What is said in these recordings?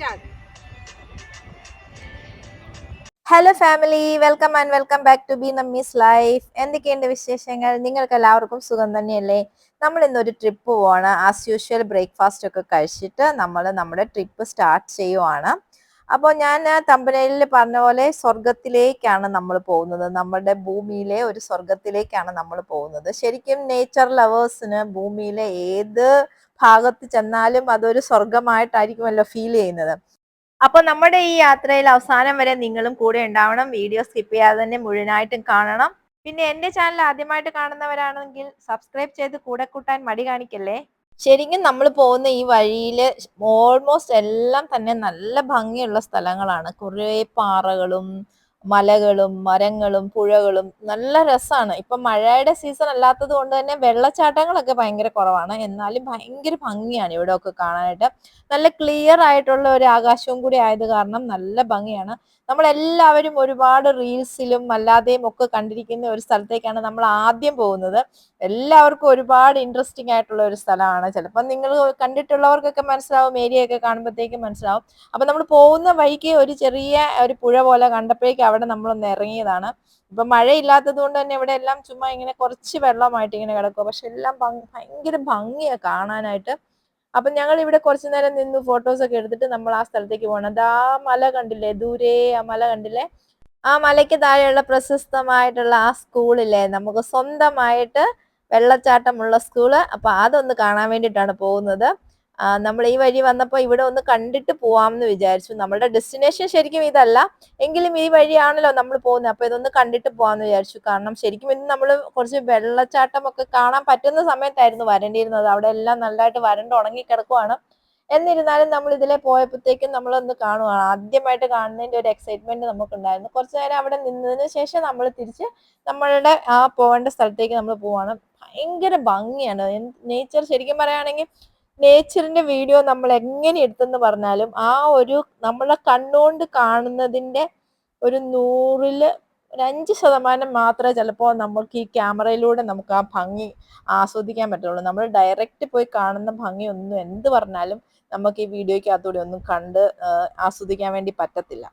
Start hello family welcome and welcome back to B Nammis life എന്തൊക്കെയുണ്ട് വിശേഷങ്ങൾ? നിങ്ങൾക്ക് എല്ലാവർക്കും സുഖം തന്നെയല്ലേ? നമ്മൾ ഇന്നൊരു ട്രിപ്പ് പോവാണ്. ആസ് യൂഷ്വൽ ബ്രേക്ക്ഫാസ്റ്റ് ഒക്കെ കഴിച്ചിട്ട് നമ്മൾ നമ്മുടെ ട്രിപ്പ് സ്റ്റാർട്ട് ചെയ്യുവാണ്. അപ്പോൾ ഞാൻ തമ്പനയിൽ പറഞ്ഞ പോലെ സ്വർഗത്തിലേക്കാണ് നമ്മൾ പോകുന്നത്. നമ്മുടെ ഭൂമിയിലെ ഒരു സ്വർഗത്തിലേക്കാണ് നമ്മൾ പോകുന്നത്. ശരിക്കും നേച്ചർ ലവേഴ്സിന് ഭൂമിയിലെ ഏത് ഭാഗത്ത് ചെന്നാലും അതൊരു സ്വർഗമായിട്ടായിരിക്കുമല്ലോ ഫീൽ ചെയ്യുന്നത്. അപ്പൊ നമ്മുടെ ഈ യാത്രയിൽ അവസാനം വരെ നിങ്ങളും കൂടെ ഉണ്ടാവണം. വീഡിയോ സ്കിപ്പ് ചെയ്യാതെ തന്നെ മുഴുവനായിട്ടും കാണണം. പിന്നെ എന്റെ ചാനൽ ആദ്യമായിട്ട് കാണുന്നവരാണെങ്കിൽ സബ്സ്ക്രൈബ് ചെയ്ത് കൂടെ കൂട്ടാൻ മടി കാണിക്കല്ലേ? ശരിക്കും നമ്മൾ പോകുന്ന ഈ വഴിയിൽ ഓൾമോസ്റ്റ് എല്ലാം തന്നെ നല്ല ഭംഗിയുള്ള സ്ഥലങ്ങളാണ്. കുറേ പാറകളും മലകളും മരങ്ങളും പുഴകളും നല്ല രസമാണ് ഇപ്പൊ മഴയുടെ സീസൺ അല്ലാത്തത് കൊണ്ട് തന്നെ വെള്ളച്ചാട്ടങ്ങളൊക്കെ ഭയങ്കര കുറവാണ്. എന്നാലും ഭയങ്കര ഭംഗിയാണ് ഇവിടെ ഒക്കെ കാണാനായിട്ട്. നല്ല ക്ലിയർ ആയിട്ടുള്ള ഒരു ആകാശവും കൂടി ആയത് കാരണം നല്ല ഭംഗിയാണ്. നമ്മളെല്ലാവരും ഒരുപാട് റീൽസിലും അല്ലാതെയും ഒക്കെ കണ്ടിരിക്കുന്ന ഒരു സ്ഥലത്തേക്കാണ് നമ്മൾ ആദ്യം പോകുന്നത്. എല്ലാവർക്കും ഒരുപാട് ഇൻട്രസ്റ്റിംഗ് ആയിട്ടുള്ള ഒരു സ്ഥലമാണ്. ചിലപ്പോൾ നിങ്ങൾ കണ്ടിട്ടുള്ളവർക്കൊക്കെ മനസ്സിലാവും ഏരിയ ഒക്കെ കാണുമ്പോഴത്തേക്കും മനസ്സിലാവും. അപ്പൊ നമ്മൾ പോകുന്ന വഴിക്ക് ഒരു ചെറിയ ഒരു പുഴ പോലെ കണ്ടപ്പോഴേക്കും അവിടെ നമ്മളൊന്ന് ഇറങ്ങിയതാണ്. ഇപ്പൊ മഴയില്ലാത്തത് കൊണ്ട് തന്നെ ഇവിടെ എല്ലാം ചുമ്മാ ഇങ്ങനെ കുറച്ച് വെള്ളമായിട്ട് ഇങ്ങനെ കിടക്കുക പക്ഷെ എല്ലാം ഭയങ്കര ഭംഗിയാ കാണാനായിട്ട്. അപ്പൊ ഞങ്ങൾ ഇവിടെ കുറച്ചു നേരം നിന്ന് ഫോട്ടോസ് ഒക്കെ എടുത്തിട്ട് നമ്മൾ ആ സ്ഥലത്തേക്ക് പോകണം. ആ മല കണ്ടില്ലേ? ദൂരെ ആ മല കണ്ടില്ലേ? ആ മലയ്ക്ക് താഴെയുള്ള പ്രശസ്തമായിട്ടുള്ള ആ സ്കൂളില്ലേ? നമുക്ക് സ്വന്തമായിട്ട് വെള്ളച്ചാട്ടമുള്ള സ്കൂൾ. അപ്പൊ അതൊന്ന് കാണാൻ വേണ്ടിയിട്ടാണ് പോകുന്നത്. നമ്മൾ ഈ വഴി വന്നപ്പോൾ ഇവിടെ ഒന്ന് കണ്ടിട്ട് പോവാമെന്ന് വിചാരിച്ചു. നമ്മുടെ ഡെസ്റ്റിനേഷൻ ശരിക്കും ഇതല്ല. എങ്കിലും ഈ വഴിയാണല്ലോ നമ്മൾ പോകുന്നത് അപ്പോൾ ഇതൊന്ന് കണ്ടിട്ട് പോവാന്ന് വിചാരിച്ചു. കാരണം ശരിക്കും ഇന്ന് നമ്മൾ കുറച്ച് വെള്ളച്ചാട്ടം ഒക്കെ കാണാൻ പറ്റുന്ന സമയത്തായിരുന്നു വരേണ്ടിയിരുന്നത്. അവിടെ എല്ലാം നല്ലതായിട്ട് വരണ്ട് ഉണങ്ങി കിടക്കുവാണ് എന്നിരുന്നാലും നമ്മൾ ഇതിലെ പോയപ്പോഴത്തേക്കും നമ്മളൊന്ന് കാണുവാണ് ആദ്യമായിട്ട് കാണുന്നതിന്റെ ഒരു എക്സൈറ്റ്മെന്റ് നമുക്കുണ്ടായിരുന്നു. കുറച്ചു നേരം അവിടെ നിന്നതിന് ശേഷം നമ്മൾ തിരിച്ച് നമ്മളുടെ ആ പോകേണ്ട സ്ഥലത്തേക്ക് നമ്മൾ പോവാണ്. ഭയങ്കര ഭംഗിയാണ്. നേച്ചർ ശരിക്കും പറയുകയാണെങ്കിൽ നേച്ചറിന്റെ വീഡിയോ നമ്മൾ എങ്ങനെ എടുത്തെന്ന് പറഞ്ഞാലും ആ ഒരു നമ്മളെ കണ്ണുകൊണ്ട് കാണുന്നതിന്റെ ഒരു നൂറിൽ ഒരു അഞ്ച് ശതമാനം മാത്രമേ ചിലപ്പോൾ നമുക്ക് ഈ ക്യാമറയിലൂടെ നമുക്ക് ആ ഭംഗി ആസ്വദിക്കാൻ പറ്റുള്ളൂ. നമ്മൾ ഡയറക്റ്റ് പോയി കാണുന്ന ഭംഗി ഒന്നും എന്ത് പറഞ്ഞാലും നമുക്ക് ഈ വീഡിയോയ്ക്കകത്തൂടെ ഒന്നും കണ്ട് ആസ്വദിക്കാൻ വേണ്ടി പറ്റത്തില്ല.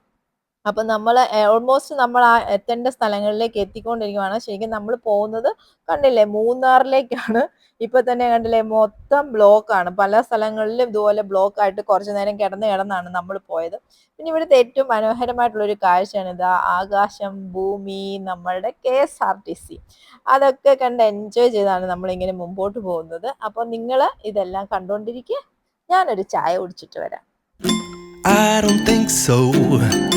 അപ്പൊ നമ്മൾ ഓൾമോസ്റ്റ് നമ്മൾ ആ എത്തേണ്ട സ്ഥലങ്ങളിലേക്ക് എത്തിക്കൊണ്ടിരിക്കുകയാണ് ശരിക്കും നമ്മൾ പോകുന്നത് കണ്ടില്ലേ മൂന്നാറിലേക്കാണ്. ഇപ്പൊ തന്നെ കണ്ടില്ലേ മൊത്തം ബ്ലോക്കാണ് പല സ്ഥലങ്ങളിലും ഇതുപോലെ ബ്ലോക്ക് ആയിട്ട് കുറച്ചു നേരം കിടന്ന് കിടന്നാണ് നമ്മൾ പോയത്. പിന്നെ ഇവിടുത്തെ ഏറ്റവും മനോഹരമായിട്ടുള്ള ഒരു കാഴ്ചയാണ് ഇത്. ആകാശം ഭൂമി നമ്മളുടെ K S R T C. അതൊക്കെ കണ്ട് എൻജോയ് ചെയ്താണ് നമ്മൾ ഇങ്ങനെ മുമ്പോട്ട് പോകുന്നത്. അപ്പൊ നിങ്ങൾ ഇതെല്ലാം കണ്ടുകൊണ്ടിരിക്കുക ഞാനൊരു ചായ കുടിച്ചിട്ട് വരാം. I don't think so.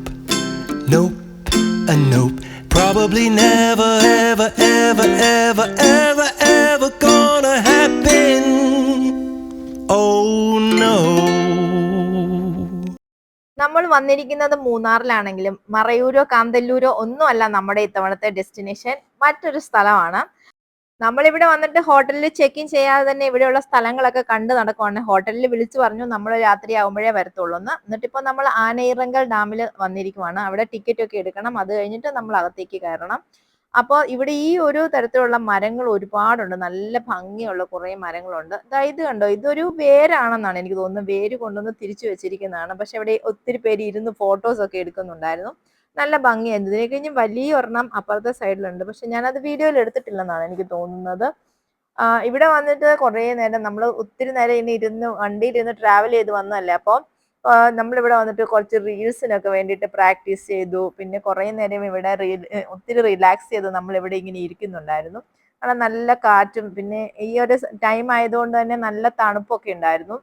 nope, a nope. Probably never, ever, ever, ever, ever, ever gonna happen. Oh no. നമ്മൾ വന്നിരിക്കുന്നത് മൂന്നാറിലാണെങ്കിലും മറയൂരോ കാന്തല്ലൂരോ ഒന്നുമല്ല നമ്മുടെ ഇത്തവണത്തെ ഡെസ്റ്റിനേഷൻ മറ്റൊരു സ്ഥലമാണ് നമ്മളിവിടെ വന്നിട്ട് ഹോട്ടലിൽ ചെക്ക് ഇൻ ചെയ്യാതെ തന്നെ ഇവിടെയുള്ള സ്ഥലങ്ങളൊക്കെ കണ്ടു നടക്കുവാണ്. ഹോട്ടലിൽ വിളിച്ചു പറഞ്ഞു നമ്മൾ രാത്രി ആകുമ്പോഴേ വരത്തുള്ളൂ എന്ന്. എന്നിട്ടിപ്പോൾ നമ്മൾ ആനയിറങ്കൽ ഡാമിൽ വന്നിരിക്കുവാണ്. അവിടെ ടിക്കറ്റ് ഒക്കെ എടുക്കണം. അത് കഴിഞ്ഞിട്ട് നമ്മൾ അകത്തേക്ക് കയറണം. അപ്പോൾ ഇവിടെ ഈ ഒരു തരത്തിലുള്ള മരങ്ങൾ ഒരുപാടുണ്ട്. നല്ല ഭംഗിയുള്ള കുറേ മരങ്ങളുണ്ട്. ഇത് കണ്ടോ ഇതൊരു വേരാണെന്നാണ് എനിക്ക് തോന്നുന്നത്. വേര് കൊണ്ടുവന്ന് തിരിച്ചു വെച്ചിരിക്കുന്നതാണ്. പക്ഷെ ഇവിടെ ഒത്തിരി പേര് ഇരുന്ന് ഫോട്ടോസ് ഒക്കെ എടുക്കുന്നുണ്ടായിരുന്നു. നല്ല ഭംഗിയായിരുന്നു. ഇതിനെ കഴിഞ്ഞ് വലിയ ഒരെണ്ണം അപ്പുറത്തെ സൈഡിലുണ്ട്. പക്ഷെ ഞാനത് വീഡിയോയിൽ എടുത്തിട്ടില്ലെന്നാണ് എനിക്ക് തോന്നുന്നത്. ഇവിടെ വന്നിട്ട് കുറേ നേരം നമ്മൾ ഒത്തിരി നേരം ഇനി ഇരുന്ന് വണ്ടിയിൽ ഇരുന്ന് ട്രാവൽ ചെയ്ത് വന്നതല്ലേ. അപ്പോൾ നമ്മളിവിടെ വന്നിട്ട് കുറച്ച് റീൽസിനൊക്കെ വേണ്ടിയിട്ട് പ്രാക്ടീസ് ചെയ്തു. പിന്നെ കുറേ നേരം ഇവിടെ റീൽ ഒത്തിരി റിലാക്സ് ചെയ്ത് നമ്മൾ ഇവിടെ ഇങ്ങനെ ഇരിക്കുന്നുണ്ടായിരുന്നു. അവിടെ നല്ല കാറ്റും പിന്നെ ഈ ഒരു ടൈം ആയതുകൊണ്ട് തന്നെ നല്ല തണുപ്പൊക്കെ ഉണ്ടായിരുന്നു.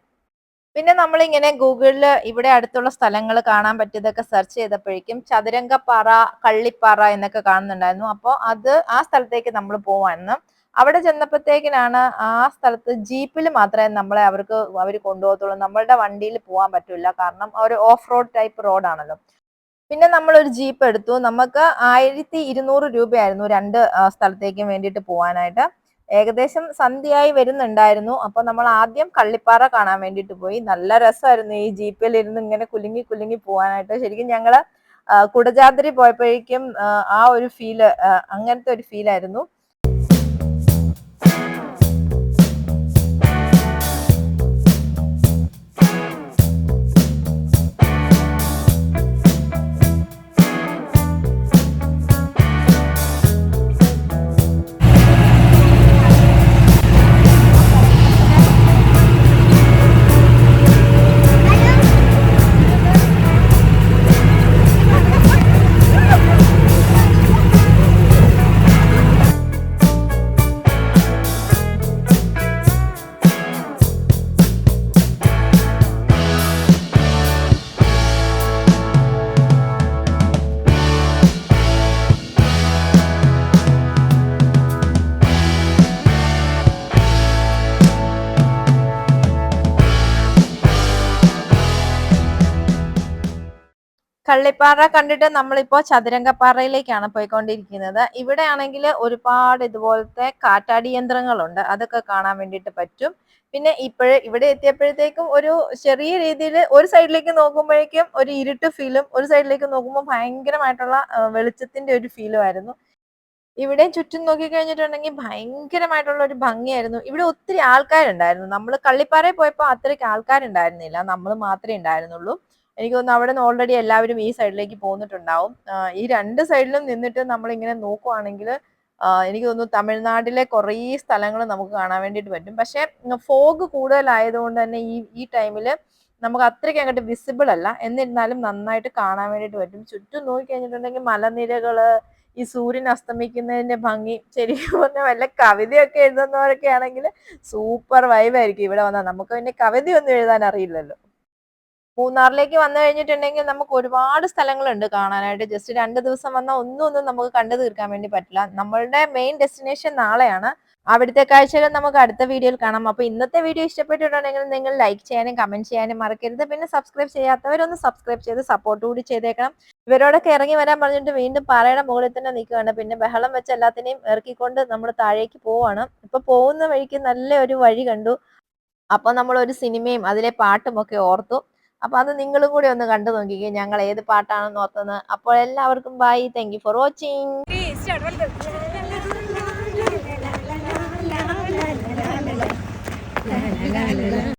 പിന്നെ നമ്മൾ ഇങ്ങനെ ഗൂഗിളിൽ ഇവിടെ അടുത്തുള്ള സ്ഥലങ്ങൾ കാണാൻ പറ്റിയതൊക്കെ സെർച്ച് ചെയ്തപ്പോഴേക്കും ചതുരംഗപ്പാറ കള്ളിപ്പാറ എന്നൊക്കെ കാണുന്നുണ്ടായിരുന്നു. അപ്പോൾ അത് ആ സ്ഥലത്തേക്ക് നമ്മൾ പോവാണ് അവിടെ ചെന്നപ്പോഴത്തേക്കിനാണ് ആ സ്ഥലത്ത് ജീപ്പിൽ മാത്രമേ നമ്മളെ അവർക്ക് അവർ കൊണ്ടുപോകത്തുള്ളൂ. നമ്മളുടെ വണ്ടിയിൽ പോകാൻ പറ്റില്ല കാരണം ഒരു ഓഫ് റോഡ് ടൈപ്പ് റോഡാണല്ലോ. പിന്നെ നമ്മൾ ഒരു ജീപ്പ് എടുത്തു. നമുക്ക് ആയിരത്തി ഇരുന്നൂറ് രൂപയായിരുന്നു രണ്ട് സ്ഥലത്തേക്കും വേണ്ടിയിട്ട് പോകാനായിട്ട് ഏകദേശം സന്ധ്യയായി വരുന്നുണ്ടായിരുന്നു. അപ്പൊ നമ്മൾ ആദ്യം കള്ളിപ്പാറ കാണാൻ വേണ്ടിയിട്ട് പോയി. നല്ല രസമായിരുന്നു ഈ ജീപ്പിൽ ഇരുന്ന് ഇങ്ങനെ കുലുങ്ങി കുലുങ്ങി പോകാനായിട്ട് ശരിക്കും ഞങ്ങൾ കുടജാദ്രി പോയപ്പോഴേക്കും ആ ഒരു ഫീൽ അങ്ങനത്തെ ഒരു ഫീലായിരുന്നു കള്ളിപ്പാറ കണ്ടിട്ട് നമ്മളിപ്പോ ചതുരംഗപ്പാറയിലേക്കാണ് പോയിക്കൊണ്ടിരിക്കുന്നത്. ഇവിടെ ആണെങ്കിൽ ഒരുപാട് ഇതുപോലത്തെ കാറ്റാടി യന്ത്രങ്ങളുണ്ട്. അതൊക്കെ കാണാൻ വേണ്ടിയിട്ട് പറ്റും. പിന്നെ ഇപ്പോഴ് ഇവിടെ എത്തിയപ്പോഴത്തേക്കും ഒരു ചെറിയ രീതിയിൽ ഒരു സൈഡിലേക്ക് നോക്കുമ്പോഴേക്കും ഒരു ഇരുട്ട് ഫീലും ഒരു സൈഡിലേക്ക് നോക്കുമ്പോൾ ഭയങ്കരമായിട്ടുള്ള വെളിച്ചത്തിന്റെ ഒരു ഫീലും ആയിരുന്നു. ഇവിടെ ചുറ്റും നോക്കി കഴിഞ്ഞിട്ടുണ്ടെങ്കിൽ ഭയങ്കരമായിട്ടുള്ള ഒരു ഭംഗിയായിരുന്നു. ഇവിടെ ഒത്തിരി ആൾക്കാരുണ്ടായിരുന്നു. നമ്മൾ കള്ളിപ്പാറയിൽ പോയപ്പോൾ അത്രയ്ക്ക് ആൾക്കാരുണ്ടായിരുന്നില്ല. നമ്മൾ മാത്രമേ ഉണ്ടായിരുന്നുള്ളൂ. എനിക്ക് തോന്നുന്നു അവിടെ നിന്ന് ഓൾറെഡി എല്ലാവരും ഈ സൈഡിലേക്ക് പോന്നിട്ടുണ്ടാവും. ഈ രണ്ട് സൈഡിലും നിന്നിട്ട് നമ്മൾ ഇങ്ങനെ നോക്കുവാണെങ്കിൽ എനിക്ക് തോന്നുന്നു തമിഴ്നാട്ടിലെ കുറേ സ്ഥലങ്ങൾ നമുക്ക് കാണാൻ വേണ്ടിയിട്ട് പറ്റും. പക്ഷെ ഫോഗ് കൂടുതലായതുകൊണ്ട് തന്നെ ഈ ഈ ടൈമിൽ നമുക്ക് അത്രയ്ക്ക് അങ്ങോട്ട് വിസിബിൾ അല്ല. എന്നിരുന്നാലും നന്നായിട്ട് കാണാൻ വേണ്ടിയിട്ട് പറ്റും. ചുറ്റും നോക്കി കഴിഞ്ഞിട്ടുണ്ടെങ്കിൽ മലനിരകൾ ഈ സൂര്യൻ അസ്തമിക്കുന്നതിന്റെ ഭംഗി ശരിക്കും പറഞ്ഞാൽ വല്ല കവിതയൊക്കെ എഴുതുന്നവരൊക്കെ ആണെങ്കിൽ സൂപ്പർ വൈബായിരിക്കും ഇവിടെ വന്നാൽ. നമുക്ക് പിന്നെ കവിതയൊന്നും എഴുതാൻ അറിയില്ലല്ലോ. മൂന്നാറിലേക്ക് വന്നു കഴിഞ്ഞിട്ടുണ്ടെങ്കിൽ നമുക്ക് ഒരുപാട് സ്ഥലങ്ങളുണ്ട് കാണാനായിട്ട്. ജസ്റ്റ് രണ്ട് ദിവസം വന്നാൽ ഒന്നും ഒന്നും നമുക്ക് കണ്ടു തീർക്കാൻ വേണ്ടി പറ്റില്ല. നമ്മളുടെ മെയിൻ ഡെസ്റ്റിനേഷൻ നാളെയാണ്. അവിടുത്തെ കാഴ്ചകൾ നമുക്ക് അടുത്ത വീഡിയോയിൽ കാണാം. അപ്പൊ ഇന്നത്തെ വീഡിയോ ഇഷ്ടപ്പെട്ടിട്ടുണ്ടെങ്കിൽ നിങ്ങൾ ലൈക്ക് ചെയ്യാനും കമന്റ് ചെയ്യാനും മറക്കരുത്. പിന്നെ സബ്സ്ക്രൈബ് ചെയ്യാത്തവരൊന്ന് സബ്സ്ക്രൈബ് ചെയ്ത് സപ്പോർട്ട് കൂടി ചെയ്തേക്കണം. ഇവരോടൊക്കെ ഇറങ്ങി വരാൻ പറഞ്ഞിട്ട് വീണ്ടും പാറയുടെ മുകളിൽ തന്നെ നിൽക്കുകയാണ്. പിന്നെ ബഹളം വെച്ച് എല്ലാത്തിനെയും ഇറക്കിക്കൊണ്ട് നമ്മൾ താഴേക്ക് പോവാണ്. ഇപ്പൊ പോകുന്ന വഴിക്ക് നല്ല ഒരു വഴി കണ്ടു. അപ്പൊ നമ്മൾ ഒരു സിനിമയും അതിലെ പാട്ടുമൊക്കെ ഓർത്തു. അപ്പൊ അത് നിങ്ങളും കൂടി ഒന്ന് കണ്ടു നോക്കിക്കേ. ഞങ്ങൾ ഏത് പാട്ടാണെന്ന് നോക്കുന്നത് അപ്പോൾ എല്ലാവർക്കും bye thank you for watching